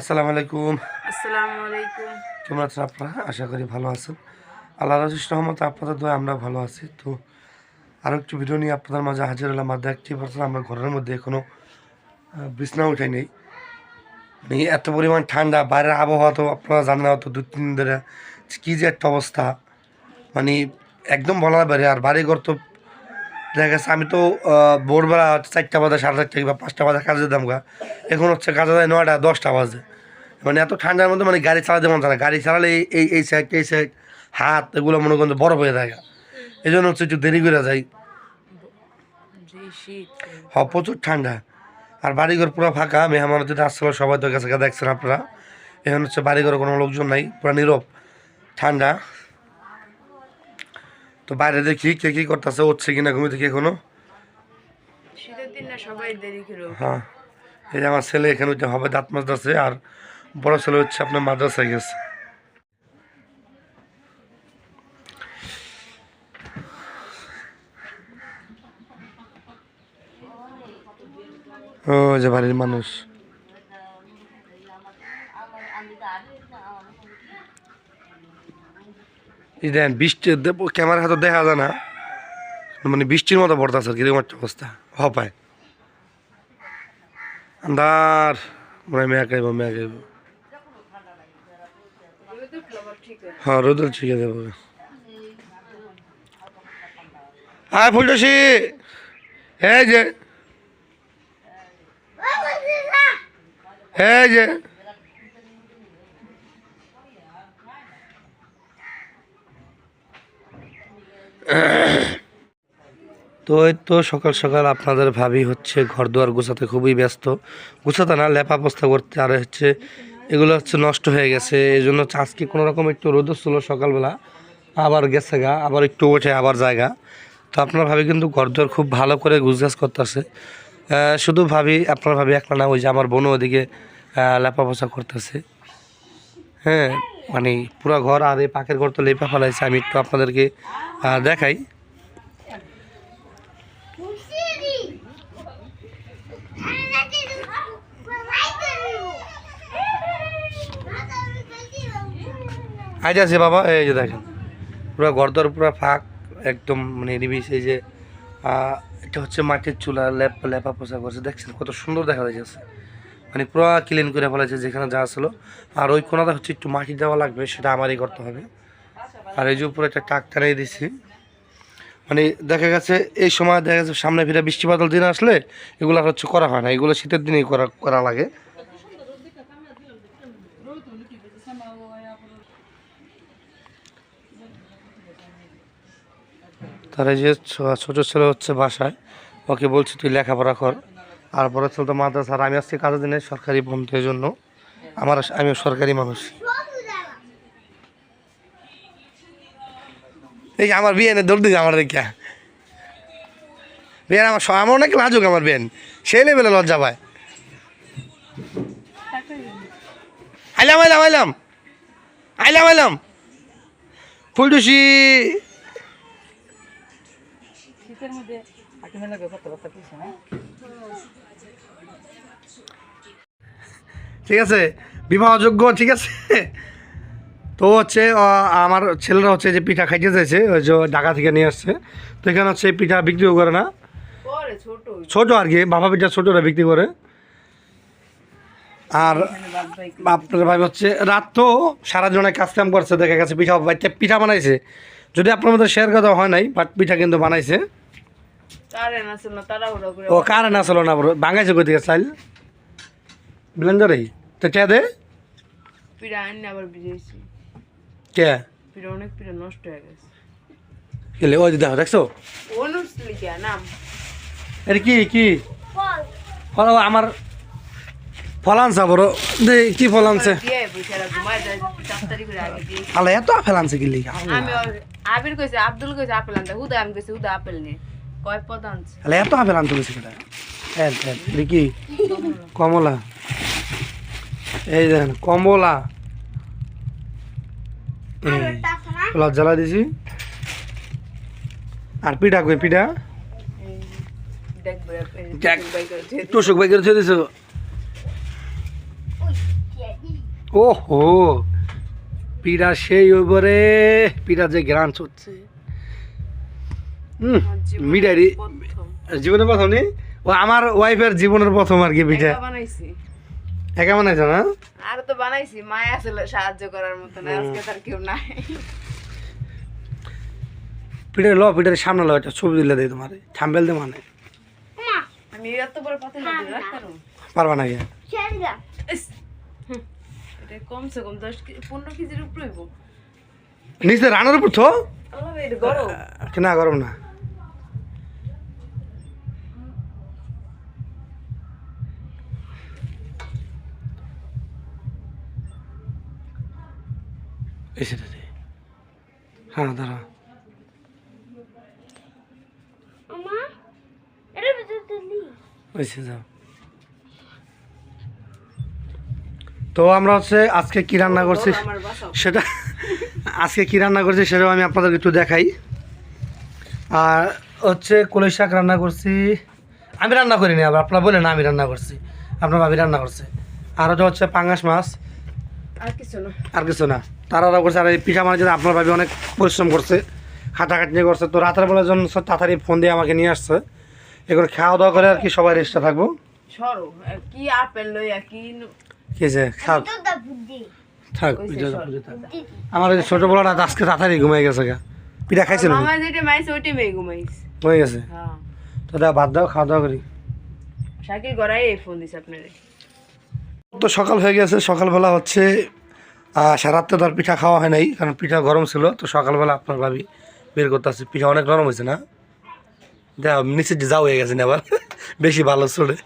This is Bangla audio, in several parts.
আসসালামু আলাইকুম। আসসালামু আলাইকুম। কেমন আছেন আপনারা? আশা করি ভালো আছেন। আল্লাহ রাজিস রহমতে আপনাদের দোয়া আমরা ভালো আছি। তো আরও একটু ভিডিও নিয়ে আপনাদের মাঝে হাজির হলাম। আর দেখতে পাচ্ছেন আমরা ঘরের মধ্যে এখনও বিছনা উঠাই নেই। মানে এত পরিমাণ ঠান্ডা বাইরের আবহাওয়া তো আপনারা জানেন না দু তিন দিন ধরে। কী যে একটা অবস্থা। মানে একদম বলা বাইরে। আর বাড়িঘর তো দেখা গেছে আমি তো ভোরবেলা চারটা বাজে সাড়ে চারটা কিংবা পাঁচটা বাজে কাজে যেতাম গা। এখন হচ্ছে কাজে যায় নয়টা দশটা বাজে। মানে এত ঠান্ডার মধ্যে মানে গাড়ি চালাতে মন চায় না। গাড়ি চালালে এই- এই সাইড এই সাইড হাত এগুলো মনে করেন বরফ হয়ে থাকে এই জন্য হচ্ছে একটু দেরি করে যাই। জি শীত হ প্রচুর ঠান্ডা। আর বাড়িঘর পুরো ফাঁকা মেহমান যদি আসছিল সবাই তো গেছে দেখছেন আপনারা। এখন হচ্ছে বাড়িঘরে কোনো লোকজন নাই পুরো নীরব ঠান্ডা। তো বাইরে দেখি কে কী করতেছে হচ্ছে কিনা ঘুমিয়ে দেখি এখনও। হ্যাঁ এই যে আমার ছেলে এখানে হচ্ছে হবে দাঁত মাজতেছে আর বড় ছেলে হচ্ছে আপনার মাদ্রাসায় গেছে। ও যে বাড়ির মানুষ। দেন, বৃষ্টি ক্যামেরা হাতে দেখা যায় না। মানে বৃষ্টির মতো পড়তেছে কীরকম একটা অবস্থা। হপায় আন্দার মনে হয় মেয়া খাইব মেয়া খাইব হয়ে হ্যাঁ রোদল ঠিক আছে হ্যাঁ ফুলটসি। এই যে। এই যে। তো এই তো সকাল সকাল আপনাদের ভাবি হচ্ছে ঘর দুয়ার গোছাতে খুবই ব্যস্ত। গোছাতে না, লেপা পোস্তা করতে। আর হচ্ছে এগুলো হচ্ছে নষ্ট হয়ে গেছে। এই জন্য আজকে কোনো রকম একটু রোদ ছিল সকালবেলা, আবার গেছে গা, আবার একটু ওঠে আবার জায়গা। তো আপনার ভাবি কিন্তু ঘর দুয়ার খুব ভালো করে গুছগাছ করতেছে। শুধু ভাবি, আপনার ভাবি একলা না, ওই যে আমার বোনও ওদিকে লেপা পোছা করতেছে। হ্যাঁ মানে পুরো ঘর আর এই পাকের ঘর তো লেপা ফেলাইছে, আমি একটু আপনাদেরকে দেখাই। আজ আছে বাবা, এই যে দেখেন, পুরো গরদর পুরো ফাঁক, একদম মানে নিবিস এই যে এটা হচ্ছে মাটির চুলা, লেপ, লেপা পোষা করছে, দেখছেন কত সুন্দর দেখা যাচ্ছে মানে পুরো ক্লিন করে ফেলেছে যেখানে যা ছিল। আর ওই কোনাটা হচ্ছে একটু মাটি দেওয়া লাগবে, সেটা আমারই করতে হবে। আর এই যে উপরে একটা টাক টানিয়ে দিছি। মানে দেখা গেছে, এই সময় দেখা গেছে সামনে ফিরে বৃষ্টি বাদল দিন আসলে এগুলো হচ্ছে করা হয় না। এগুলো শীতের দিনেই করা করা লাগে। তার এই যে ছোট ছেলে হচ্ছে বাসায়, ওকে বলছি তুই লেখাপড়া কর। আর বড় ছেলে তো মাদ্রাসা, আর আমি আসছি কাজের দিনে সরকারি বন্ধের জন্য। আমার আমি সরকারি মানুষ। এই আমার বিয়ে দৌড় দিকে আমার দেখে বিয়ে আমার আমার অনেক লাজুক আমার বিয়েন। সেই লেভেলে লজ্জা পায়। আইলাম আইলাম আইলাম। আইলাম আইলাম। ফুলটুসি। শীতের মধ্যে ঠিক আছে বিবাহযোগ্য ঠিক আছে? তো হচ্ছে আমার ছেলেরা হচ্ছে যে পিঠা খাইতে চাইছে ওই যে ঢাকা থেকে নিয়ে আসছে। তো এখানে হচ্ছে পিঠা বিক্রিও করে না। ছোট। আর কি বাবা পিঠা ছোটরা বিক্রি করে। আর আপনার ভাই হচ্ছে রাত তো সারা জনে কাজ কাম করছে দেখা গেছে পিঠা পিঠা বানাইছে। যদি আপনার মধ্যে শেয়ার কথা হয় নাই বাট পিঠা কিন্তু বানাইছে কারে না ছিল তারা ওরা করে ও কারে না চলো না বড় বাঙাইছে কই থেকে চাইল ব্লেন্ডারেই তো কে দে। পিড়া আনি আবার ভিজেছি কে? পিড়া অনেক পিড়া নষ্ট হয়ে গেছে। গেলে ওই দেখো দেখছ? অনুষ লিখা নাম? এটা কি কি? ফল। আমার ফল আনছে বড় দে কি ফল আনছে? আগে এত আপেল আনছে কি লিখা আমি আবির কইছে আব্দুল কইছে আপেল আনতে হুদা আমি কইছে হুদা আপেল নে কয় পদ এত আনতে দেখি কমলা। এই দেখেন, কমলা। লজ্জা লা দিছি আর পিঠা কই, পিঠা? তোষক বাইকের ছেড়ে দিছো। ও হো পিড়া সেই ওইবারে পিড়া যে গ্রান হচ্ছে হুম আমার জীবনের প্রথম। নি? ও আমার ওয়াইফের জীবনের প্রথম আর কি পিঠা বানাইছি। একা বানাইছো না? আর তো বানাইছি মায় আসলে সাহায্য করার মতো না আজকে তার কেউ নাই। পিঠে ল পিঠের সামনে ল একটা ছবি দিলে দেয় তোমার। থাম্বেল দে মানে। আমি এত বড় পাতিল রাখতে পারব? পারবা না গিয়া এটা কমসে কম দশ কেজি পনেরো কেজির উপরে হইব। নিচে রান্নার উপর তো এটা না গরম না। এসে হ্যাঁ দাঁড়া। যাও। তো আমরা হচ্ছে আজকে কি রান্না করছি? সেটা আজকে কি রান্না করছি সেটাও আমি আপনাদেরকে একটু দেখাই। আর হচ্ছে কলই শাক রান্না করছি। আমি রান্না করিনি আবার আপনারা বলেন আমি রান্না করছি। আপনার ভাবি রান্না করছে। আর ওটা হচ্ছে পাঙ্গাস মাছ। আর কিছু না। না। তারাও করছে আর এই পিঠা মারার জন্য আপনার ভাবি অনেক পরিশ্রম করছে খাটাখাটনি করছে। তো রাতের বেলার জন্য সব তাড়াতাড়ি ফোন দিয়ে আমাকে নিয়ে আসছে। এগুলো খাওয়া দাওয়া করে আর কি সবাই রেস্টে থাকব। কি আপেল লইয়া কি কি আছে থাক। আমার ওই ছোটো আজকে তাড়াতাড়ি ঘুমিয়ে গেছে গা। পিঠা খাইছিল মামা যেটা মাইছে ওইটাই মেয়ে ঘুমাইছে। হয়ে গেছে। হ্যাঁ। তো দাও ভাত দাও খাওয়া দাওয়া করি। শাকির গড়াই এই ফোন দিছে আপনারে। তো সকাল হয়ে গেছে সকালবেলা হচ্ছে আহ, সারাত্রে তো আর পিঠা খাওয়া হয় নাই কারণ পিঠা গরম ছিল তো সকালবেলা আপনার ভাবি বের করতে আসছে। পিঠা অনেক নরম হয়েছে না? দেখো নিচে যাও হয়ে গেছে আবার? বেশি ভালো চলে।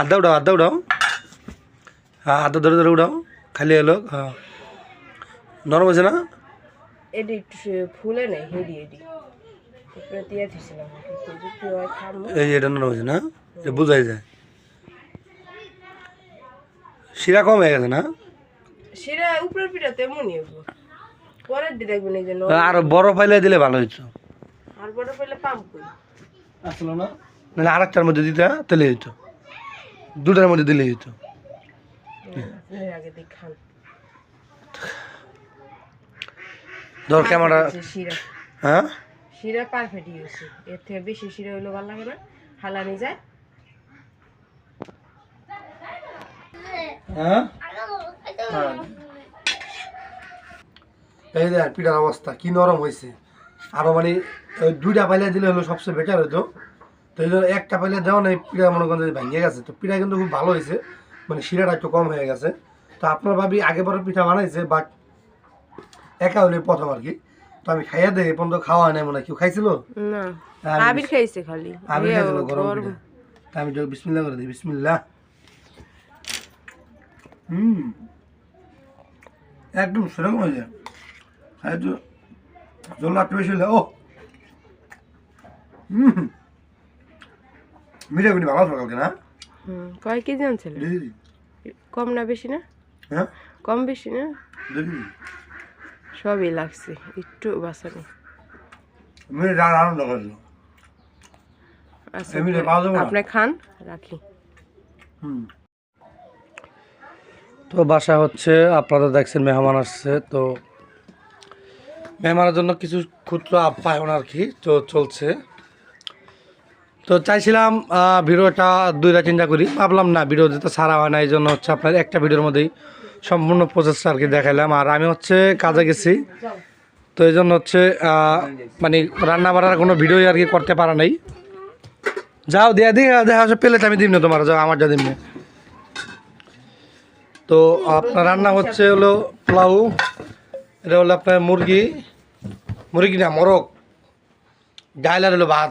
আড্ডা উঠাও আড্ডা উঠাও। হ্যাঁ আড্ডা ধরে ধরে উঠাও খালি এলো হ্যাঁ। নরম হয়েছে না? এডি ফুলে নাই হেডি এডি এই এটা নরম হয়েছে না? এটা বোঝাই যায়। শিরা কম হয়ে গেছে না? সেটা উপরের পিঠা তেমনই পরের দিয়ে দেখবেন এই জন্য আর বড় ফাইলে দিলে ভালো হইতো। আর বড় পেলে পাম্প করি। আসলো না? নাহলে আর একটার মধ্যে দিতে তাহলে হইতো। দুটার মধ্যে দিলে হইতো। আগে দেখ ধর ক্যামেরা হ্যাঁ? শিরা পারফেক্ট হয়েছে এর থেকে বেশি শিরা হইলে ভালো লাগে না। হালানি যায়। হ্যাঁ? এই দেখ পিঠার অবস্থা কি নরম হয়েছে আরও মানে ওই দুইটা পাইলে দিলে হলো সবচেয়ে বেটার হইতো। তো এই জন্য একটা পাইলে দেওয়া নাই পিঠা মনে করেন যে ভেঙে গেছে। তো পিঠা কিন্তু খুব ভালো হয়েছে মানে শিরাটা একটু কম হয়ে গেছে। তো আপনার ভাবি আগে পরে পিঠা বানাইছে বাট একা হলে প্রথম আর কি। তো আমি খাইয়া দেই পর্যন্ত খাওয়া নাই মনে কেউ খাইছিল? না। আবির খাইছে খালি। আবির এ খাইছিল গরম। আমি তো বিসমিল্লাহ করে দিই বিসমিল্লাহ। হুম। একদম সেরকম হয়ে যায়। খাই তো জল একটু বেশি হলে ও হুম। মিঠা মিঠি ভালো আছে কালকে না? কয় কেজি আনছিল কম না বেশি না? হ্যাঁ? কম বেশি না? সবই লাগছে একটু আচ্ছা? আপনি খান রাখি। তো বাসা হচ্ছে আপনারা দেখছেন মেহমান আসছে তো মেহমানের জন্য কিছু ক্ষুদ্র আপ্যায়ন আর কি তো চলছে। তো চাইছিলাম আহ, ভিডিওটা দুইটা চিন্তা করি ভাবলাম না ভিডিও যেতে ছাড়া হয় না এই জন্য হচ্ছে আপনার একটা ভিডিওর মধ্যেই সম্পূর্ণ প্রসেসটা আর কি দেখাইলাম। আর আমি হচ্ছে কাজে গেছি। তো এই জন্য হচ্ছে মানে রান্না বাড়ার কোনো ভিডিও আর কি করতে পারা নাই। যাও, দিয়া দি দেখা হচ্ছে পেলে আমি দিম না তোমার, যাও, আমার যা দিম না তো আপনার রান্না হচ্ছে হলো পোলাও, এটা হলো আপনার মুরগি মুরগি না, মোরগ। ডাইল আর হলো ভাত।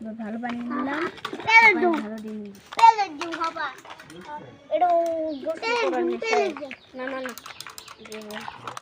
বন্যা ভালো বানিয়ে নিলাম। ভালো দিম পেলে দিম না না না